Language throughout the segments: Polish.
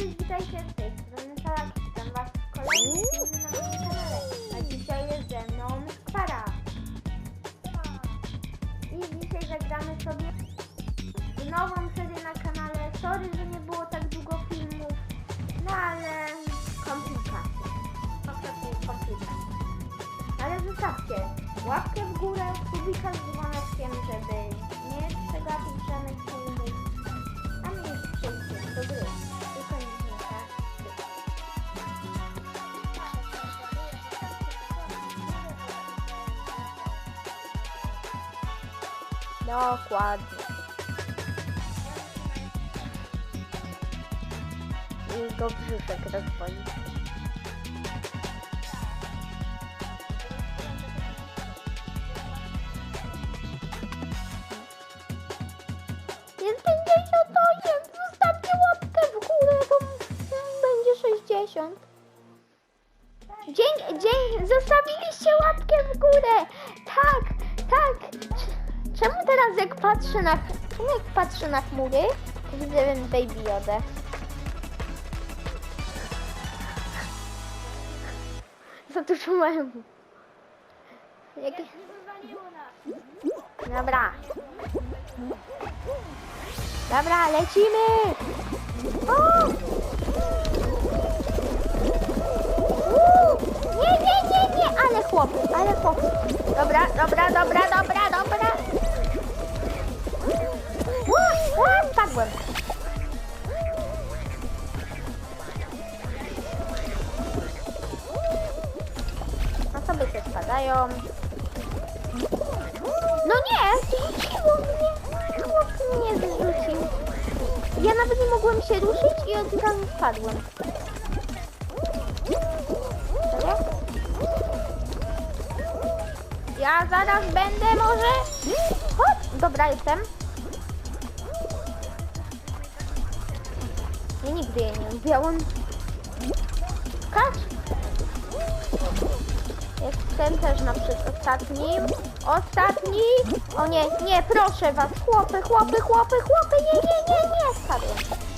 cześć, witajcie z tej strony Salaki. Witam was w kolejnym filmie na moim kanale. A dzisiaj jest ze mną Skwara. I dzisiaj zagramy sobie w nową serię na kanale. Sorry, że nie było tak długo filmów, no ale komplikacje. Po prostu komplikacje. Ale zostawcie łapkę w górę, subika z dzwoneczkiem, żeby Dokładnie. I go brzuszek rozwoli. Patrzę na, czemu jak patrzę na chmury, to widzę ten Baby Yoda. Za dużo mają. Jak... Dobra. Dobra, lecimy! O! Nie, nie, nie, nie, ale chłop, ale chłop. Dobra, dobra, dobra, dobra, dobra. A sobie się spadają. No nie, zrzuciło mnie. Chłop mnie zrzucił. Ja nawet nie mogłem się ruszyć i od razu spadłem. Ja zaraz będę może... Chodź, dobra jestem. Jej nie lubiałam. Skacz. Jestem też na przykład ostatnim. Ostatni! O nie, nie, proszę was, chłopy, chłopy, chłopy, chłopy, nie, nie, nie, nie, spadłem.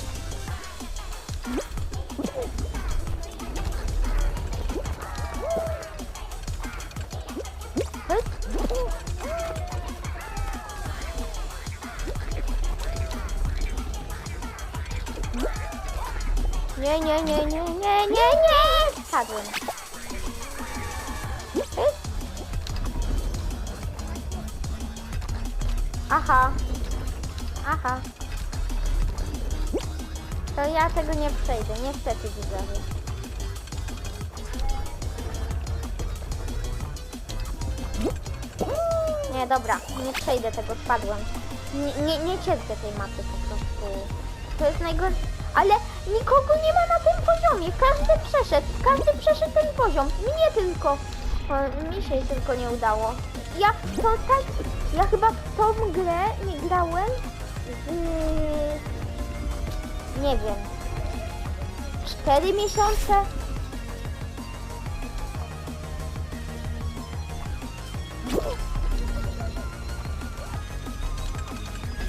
Aha. To ja tego nie przejdę, niestety widzowie. Nie, dobra, nie przejdę tego, spadłem. Nie, nie, nie cierpię tej mapy po prostu. To jest najgorsze. Ale nikogo nie ma na tym poziomie. Każdy przeszedł, każdy przeszedł ten poziom. Mnie tylko. O, mi się tylko nie udało. Ja to tak. Ja chyba w tą grę nie grałem z. Nie wiem. Cztery miesiące?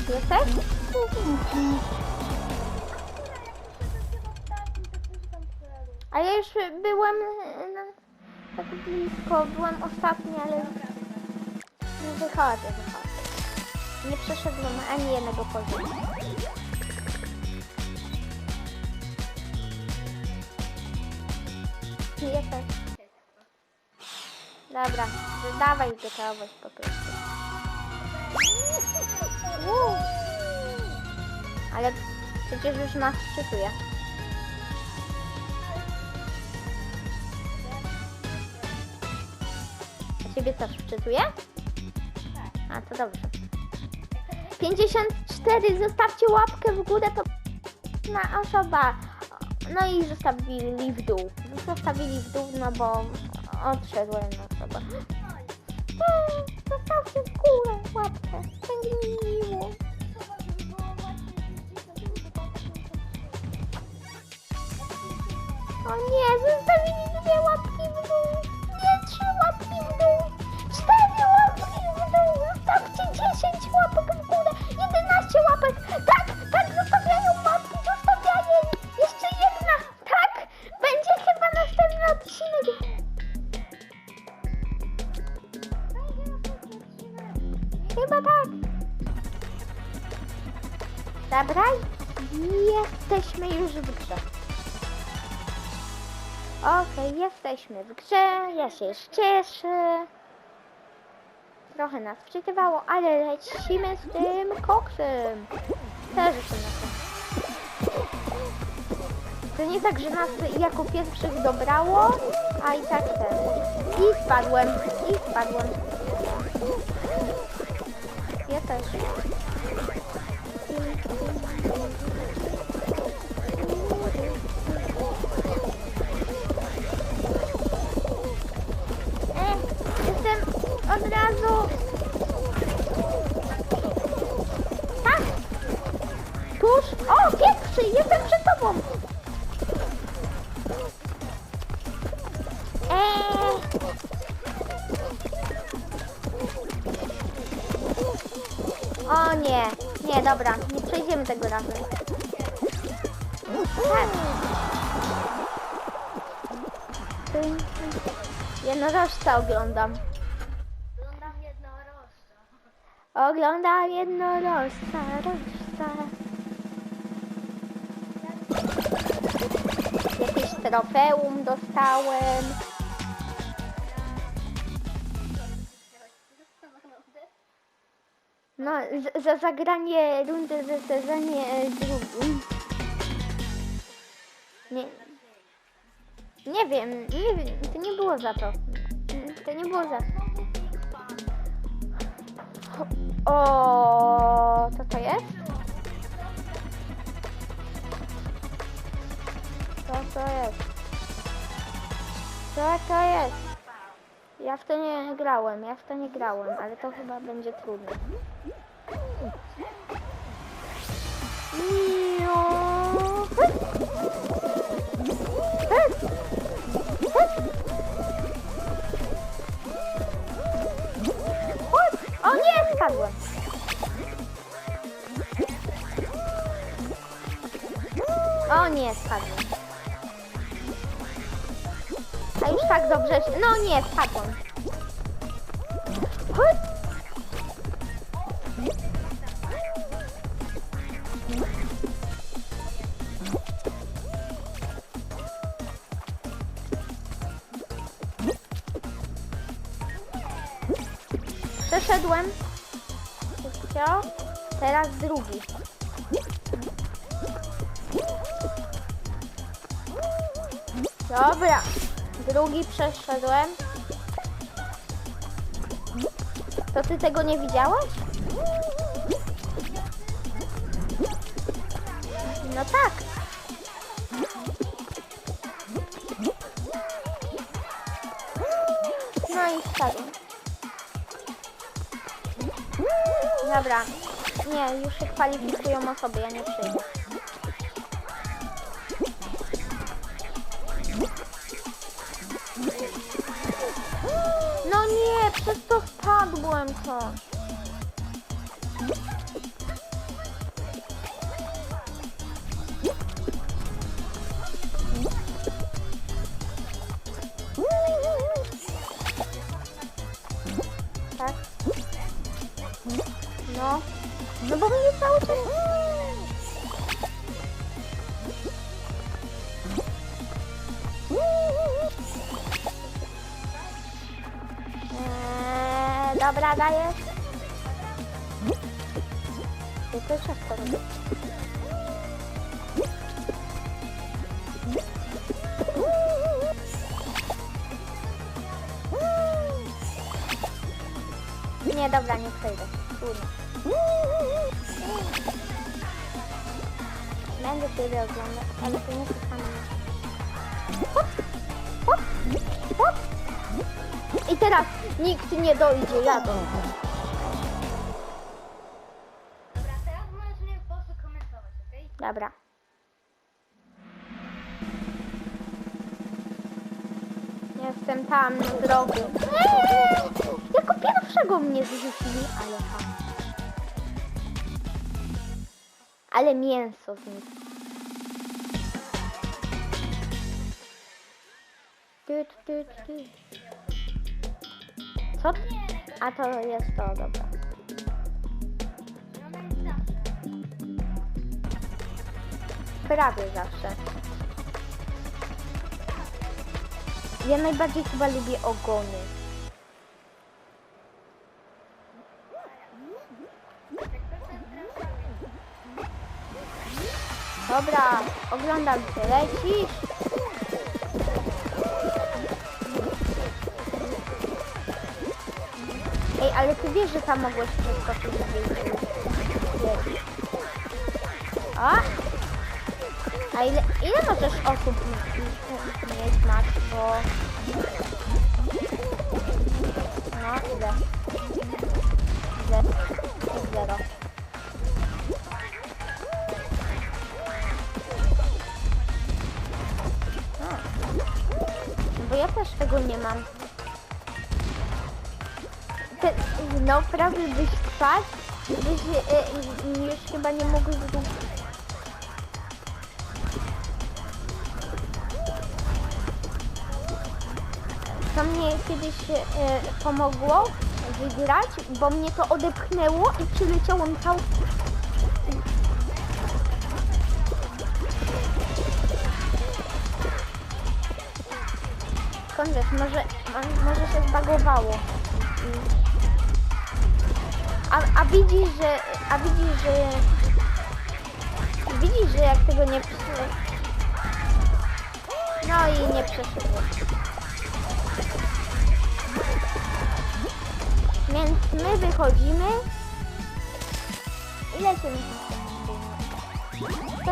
Jesteś? A ja już byłem e, no, tak blisko, byłem ostatni, ale nie wychodzę, wychodzę. Nie przeszedłem ani jednego poziomu. Jesteś. Dobra, dawaj gotowość po prostu. Uuu. Ale przecież już nas szczytuje. A ciebie też wczytuje? A, to dobrze. 54, zostawcie łapkę w górę, to na osoba. No i zostawili w dół. Zostawili w dół, no bo odszedłem na osobę. Eee, Zostawcie w górę łapkę. Będzie mi miło. O nie, zostawili dwie łapki w dół. Jesteśmy w grze, ja się już cieszę. Trochę nas wczytywało, ale lecimy z tym koksem. Też jestem na tym. To nie tak, że nas jako pierwszych dobrało, a i tak ten. I spadłem, i spadłem. Ja też. Od razu. Tak. Tuż. O, pierwszy, jestem przed tobą. Eee. O nie, nie, dobra, nie przejdziemy tego razem. Tak. Jednorożca oglądam. Oglądam jednorożca. Oglądam jednorożca, rożca. Jakieś trofeum dostałem. No, za zagranie rundy w sezonie drugim. Nie, nie wiem, nie wiem, to nie było za to. To nie było za O, co to jest? Co to jest? Co to jest? Ja w to nie grałem, ja w to nie grałem, ale to chyba będzie trudne. Miau. Spadłem. O nie, spadłem. A już tak dobrze się... No nie, spadłem. Chodź! Przeszedłem. Teraz drugi. Dobra. Drugi przeszedłem. To ty tego nie widziałaś? No tak. No i spadłem. Dobra. Nie, już się kwalifikują osoby, ja nie przyjdę. No nie, przez to spadłem coś. Tak? No. No bo mnie cały. Eee, dobra. Będę ciebie oglądać, ale to nie hop. I teraz nikt nie dojdzie, ja dojdę. Dobra, teraz możesz mnie po prostu komentować, okej? Dobra. Jestem tam na drogu. Eee, jako pierwszego mnie zrzucili, ale tam. Ale mięso z nich. Ty, ty, ty. Co? A to jest to, dobra. Prawie zawsze. Ja najbardziej chyba lubię ogony. Dobra, oglądam cię. Lecisz? Ale ty wiesz, że tam mogłeś przeskoczyć zdjęcie. A? A ile, ile możesz osób mieć, Max, bo... No, ile? Zero. A. No Bo ja też tego nie mam. No, prawie byś spadł, byś e, e, już chyba nie mógł zrób. To mnie kiedyś e, pomogło wygrać, bo mnie to odepchnęło i przyleciałem. Skąd wiesz, może, mo- może się zbagowało. A, a widzisz, że... A widzisz, że... Widzisz, że jak tego nie. No i nie przeszedłem. Więc my wychodzimy i lecimy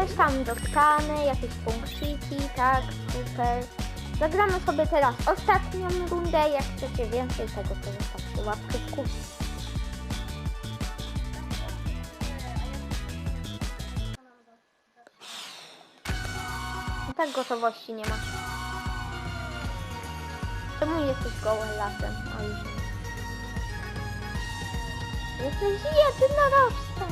jest tam dotkany, jakieś punkciki, tak, super. Zagramy sobie teraz ostatnią rundę, jak chcecie więcej tego, to zostawcie łapkę w górę. Gotowości nie ma. Czemu jesteś goły lasem? O, już nie. Jesteś jednorożcem.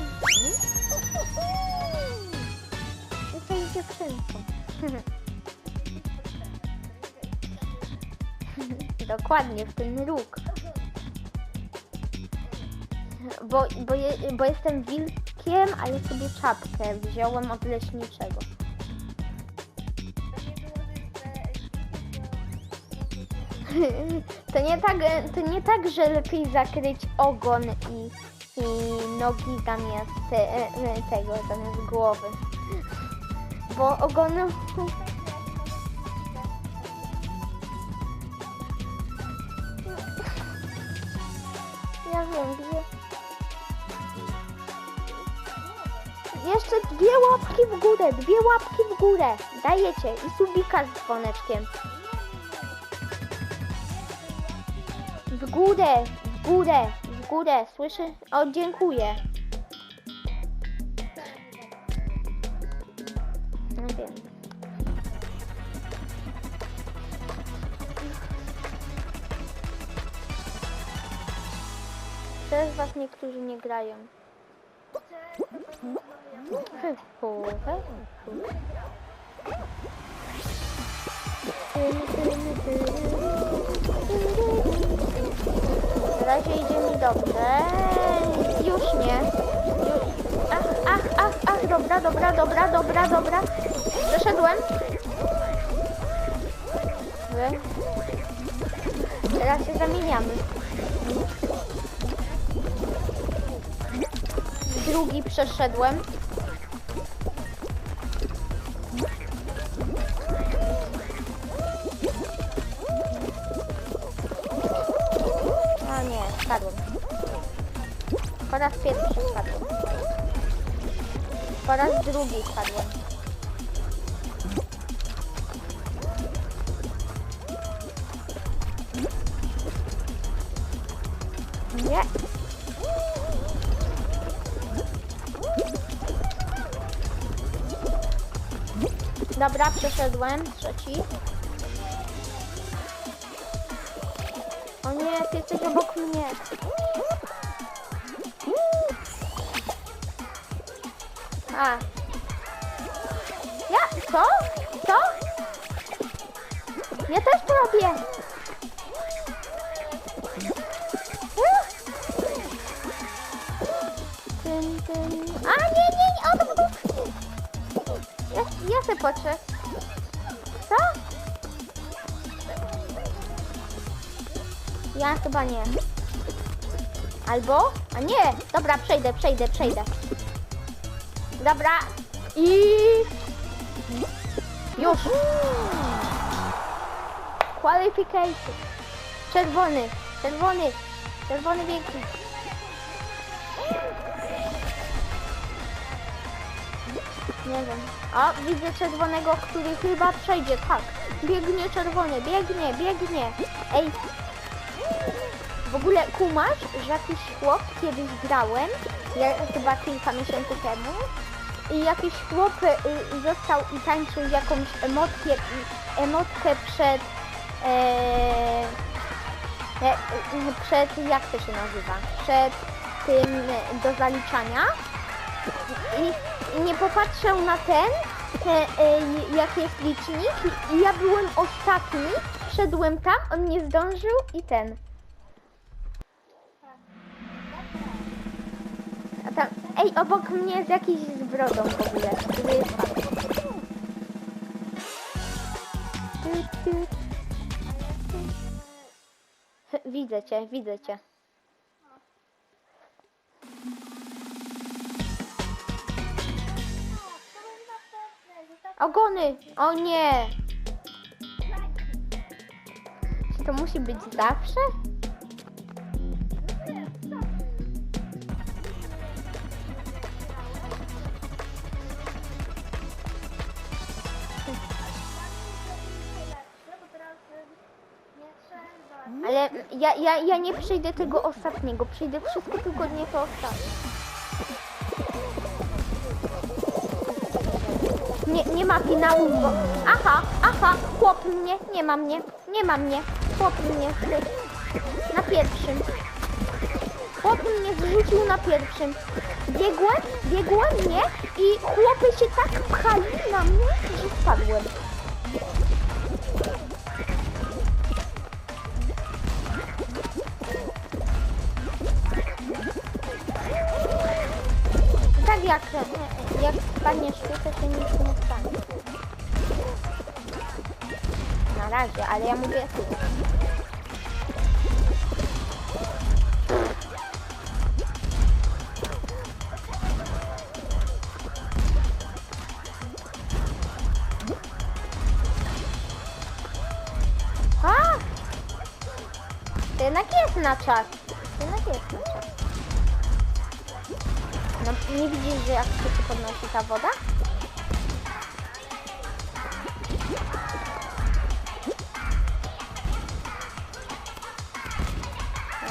Jesteś dziewczynką. Dokładnie, w ten róg. Bo, bo, je, bo jestem wilkiem, ale sobie czapkę wziąłem od leśniczego. To nie tak, to nie tak, że lepiej zakryć ogon i, i nogi zamiast te, e, tego, zamiast głowy. Bo ogonu... Ja wiem, gdzie... Jeszcze dwie łapki w górę, dwie łapki w górę. Dajecie i subika z dzwoneczkiem. W górę, w górę, w górę, słyszy? O, dziękuję. Was niektórzy nie grają. Razie idzie mi dobrze. Już nie. Ach, ach, ach, ach, dobra, dobra, dobra, dobra, dobra. Doszedłem. Teraz się zamieniamy. Drugi przeszedłem. Po raz pierwszy spadłem. Po raz drugi spadłem. Nie. Dobra, przeszedłem. Trzeci. O nie, ty jesteś obok mnie. A. Ja? Co? Co? Ja też to robię. A nie, nie, nie, o to było. Jest Ja se patrzę. Co? Ja chyba nie. Albo? A nie! Dobra, przejdę, przejdę, przejdę. Dobra. I... Już. Qualification. Czerwony, czerwony, czerwony biegnie. Nie wiem. O, widzę czerwonego, który chyba przejdzie. Tak. Biegnie czerwony, biegnie, biegnie. Ej. W ogóle kumasz, że jakiś chłop kiedyś grałem, chyba kilka miesięcy temu, i jakiś chłop y, został i tańczył jakąś emotkę, emotkę przed, e, e, y, przed, jak to się nazywa, przed tym e, do zaliczania. I, i nie popatrzył na ten, te, e, jak jest licznik. I ja byłem ostatni, szedłem tam, on nie zdążył i ten. Ej, obok mnie jest jakiś z brodą w ogóle, który jest ty. Widzę cię, widzę cię. Ogony! O nie! Czy to musi być zawsze? Ja, ja, ja nie przejdę tego ostatniego. Przejdę wszystko, tylko nie to ostatnie. Nie, nie ma finału, bo... Aha, aha, chłop mnie, nie ma mnie, nie ma mnie, chłop mnie na pierwszym. Chłop mnie zrzucił na pierwszym. Biegłem, biegłem, nie? I chłopy się tak pchali na mnie, że spadłem. Się nic nie stanie. Na razie, ale ja mówię na czas.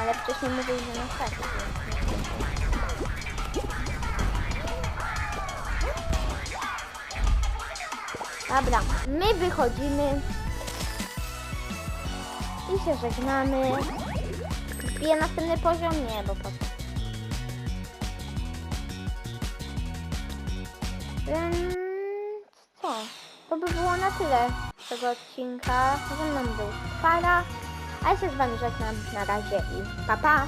Ale wcześniej mówił, że na tak. Dobra, my wychodzimy i się żegnamy. Wbiję następny poziom? Nie, bo po co? Ym, co? To by było na tyle tego odcinka. Ze mną był Fara, a ja się z wami żegnam na razie i pa pa!